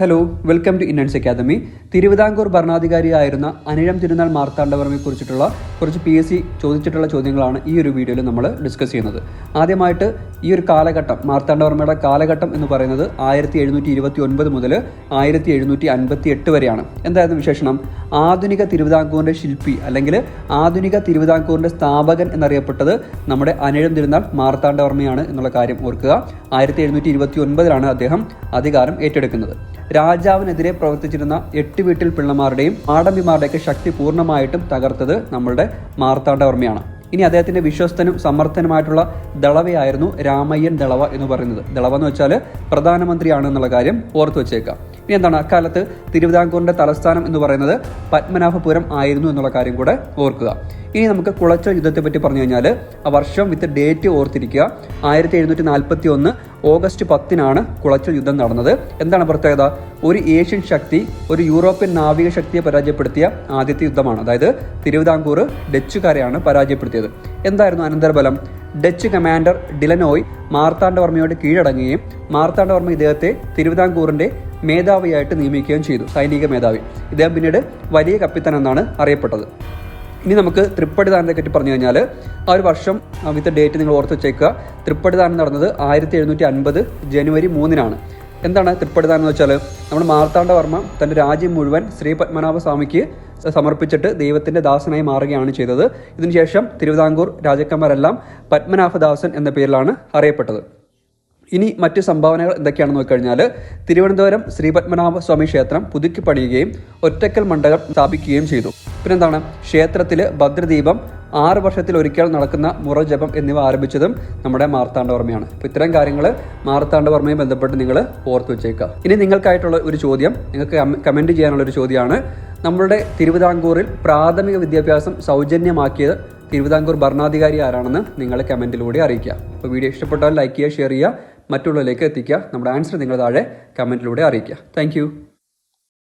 Hello welcome to Indians academy Thiruvithamkoor ഭരണാധികാരിയായിരുന്ന Anizham തിരുനാൾ മാർത്താണ്ഡവർമ്മയെ കുറിച്ചിട്ടുള്ള കുറച്ച് P S C ചോദിച്ചിട്ടുള്ള ചോദ്യങ്ങളാണ് ഈ ഒരു വീഡിയോയിൽ നമ്മൾ ഡിസ്കസ് ചെയ്യുന്നത്. ആദ്യമായിട്ട് ഈ ഒരു കാലഘട്ടം മാർത്താണ്ഡവർമ്മയുടെ കാലഘട്ടം എന്ന് പറയുന്നത് ആയിരത്തി എഴുന്നൂറ്റി ഇരുപത്തി ഒൻപത് മുതൽ ആയിരത്തി എഴുന്നൂറ്റി അൻപത്തി എട്ട് വരെയാണ്. എന്തായിരുന്നു വിശേഷണം? ആധുനിക തിരുവിതാംകൂറിന്റെ ശില്പി അല്ലെങ്കിൽ ആധുനിക തിരുവിതാംകൂറിന്റെ സ്ഥാപകൻ എന്നറിയപ്പെട്ടത് നമ്മുടെ അനിഴം തിരുനാൾ മാർത്താണ്ഡവർമ്മയാണ് എന്നുള്ള കാര്യം ഓർക്കുക. ആയിരത്തി എഴുന്നൂറ്റി ഇരുപത്തി ഒൻപതിലാണ് അദ്ദേഹം അധികാരം ഏറ്റെടുക്കുന്നത്. രാജാവിനെതിരെ പ്രവർത്തിച്ചിരുന്ന എട്ട് വീട്ടിൽ പിള്ളമാരുടെയും ആഡംബിമാരുടെയൊക്കെ ശക്തി പൂർണമായിട്ടും തകർത്തത് നമ്മളുടെ മാർത്താണ്ഡവർമ്മയാണ്. ഇനി അദ്ദേഹത്തിന്റെ വിശ്വസ്തനും സമർത്ഥനുമായിട്ടുള്ള ദളവയായിരുന്നു രാമയ്യൻ ദളവ എന്ന് പറയുന്നത്. ദളവ എന്ന് വെച്ചാൽ പ്രധാനമന്ത്രിയാണ് എന്നുള്ള കാര്യം ഓർത്തു വെച്ചേക്കാം. ഇനി എന്താണ് അക്കാലത്ത് തിരുവിതാംകൂറിന്റെ തലസ്ഥാനം എന്ന് പറയുന്നത് പത്മനാഭപുരം ആയിരുന്നു എന്നുള്ള കാര്യം കൂടെ ഓർക്കുക. ഇനി നമുക്ക് കുളച്ച യുദ്ധത്തെ പറ്റി പറഞ്ഞു കഴിഞ്ഞാൽ ആ വർഷം വിത്ത് ഡേറ്റ് ഓർത്തിരിക്കുക. ആയിരത്തി എഴുന്നൂറ്റി നാൽപ്പത്തി ഒന്ന് ഓഗസ്റ്റ് പത്തിനാണ് കുളച്ച യുദ്ധം നടന്നത്. എന്താണ് പ്രത്യേകത? ഒരു ഏഷ്യൻ ശക്തി ഒരു യൂറോപ്യൻ നാവിക ശക്തിയെ പരാജയപ്പെടുത്തിയ ആദ്യത്തെ യുദ്ധമാണ്. അതായത് തിരുവിതാംകൂർ ഡച്ചുകാരെയാണ് പരാജയപ്പെടുത്തിയത്. എന്തായിരുന്നു അനന്തരബലം? ഡച്ച് കമാൻഡർ ഡിലനോയ് മാർത്താണ്ഡവർമ്മയോട് കീഴടങ്ങുകയും മാർത്താണ്ഡവർമ്മ ഇദ്ദേഹത്തെ തിരുവിതാംകൂറിന്റെ മേധാവിയായിട്ട് നിയമിക്കുകയും ചെയ്തു സൈനിക മേധാവി. ഇദ്ദേഹം പിന്നീട് വലിയ കപ്പിത്തൻ എന്നാണ് അറിയപ്പെട്ടത്. ഇനി നമുക്ക് തൃപ്പടിദാനത്തെ പറ്റി പറഞ്ഞു കഴിഞ്ഞാൽ ആ ഒരു വർഷം വിത്ത് ഡേറ്റ് നിങ്ങൾ ഓർത്ത് വെച്ചേക്കുക. തൃപ്പടിദാനം നടന്നത് ആയിരത്തി എഴുന്നൂറ്റി അൻപത് ജനുവരി മൂന്നിനാണ്. എന്താണ് തൃപ്പടിദാനം എന്ന് വെച്ചാൽ? നമ്മൾ മാർത്താണ്ഡവർമ്മ തന്റെ രാജ്യം മുഴുവൻ ശ്രീ പത്മനാഭ സ്വാമിക്ക് സമർപ്പിച്ചിട്ട് ദൈവത്തിന്റെ ദാസനായി മാറുകയാണ് ചെയ്തത്. ഇതിനുശേഷം തിരുവിതാംകൂർ രാജാക്കന്മാരെല്ലാം പത്മനാഭദാസൻ എന്ന പേരിലാണ് അറിയപ്പെട്ടത്. ഇനി മറ്റ് സംഭാവനകൾ എന്തൊക്കെയാണെന്ന് നോക്കിക്കഴിഞ്ഞാൽ തിരുവനന്തപുരം ശ്രീ പത്മനാഭ സ്വാമി ക്ഷേത്രം പുതുക്കി പണിയുകയും ഒറ്റക്കൽ മണ്ഡപം സ്ഥാപിക്കുകയും ചെയ്തു. പിന്നെന്താണ്? ക്ഷേത്രത്തിൽ ഭദ്രദീപം ആറ് വർഷത്തിൽ ഒരിക്കൽ നടക്കുന്ന മുറജപം എന്നിവ ആരംഭിച്ചതും നമ്മുടെ മാർത്താണ്ഡവർമ്മയാണ്. അപ്പോൾ ഇത്തരം കാര്യങ്ങൾ മാർത്താണ്ഡവർമ്മയെ ബന്ധപ്പെട്ട് നിങ്ങൾ ഓർത്തു വെച്ചേക്കുക. ഇനി നിങ്ങൾക്കായിട്ടുള്ള ഒരു ചോദ്യം നിങ്ങൾക്ക് കമന്റ് ചെയ്യാനുള്ള ഒരു ചോദ്യമാണ്. നമ്മളുടെ തിരുവിതാംകൂറിൽ പ്രാഥമിക വിദ്യാഭ്യാസം സൗജന്യമാക്കിയത് തിരുവിതാംകൂർ ഭരണാധികാരി ആരാണെന്ന് നിങ്ങൾ കമന്റിലൂടെ അറിയിക്കുക. അപ്പോൾ വീഡിയോ ഇഷ്ടപ്പെട്ടാൽ ലൈക്ക് ചെയ്യുക ഷെയർ ചെയ്യുക. മറ്റുള്ളവരിലേക്ക് എത്തിക്കുക. നമ്മുടെ ആൻസർ നിങ്ങൾ താഴെ കമന്റിലൂടെ അറിയിക്കുക. താങ്ക്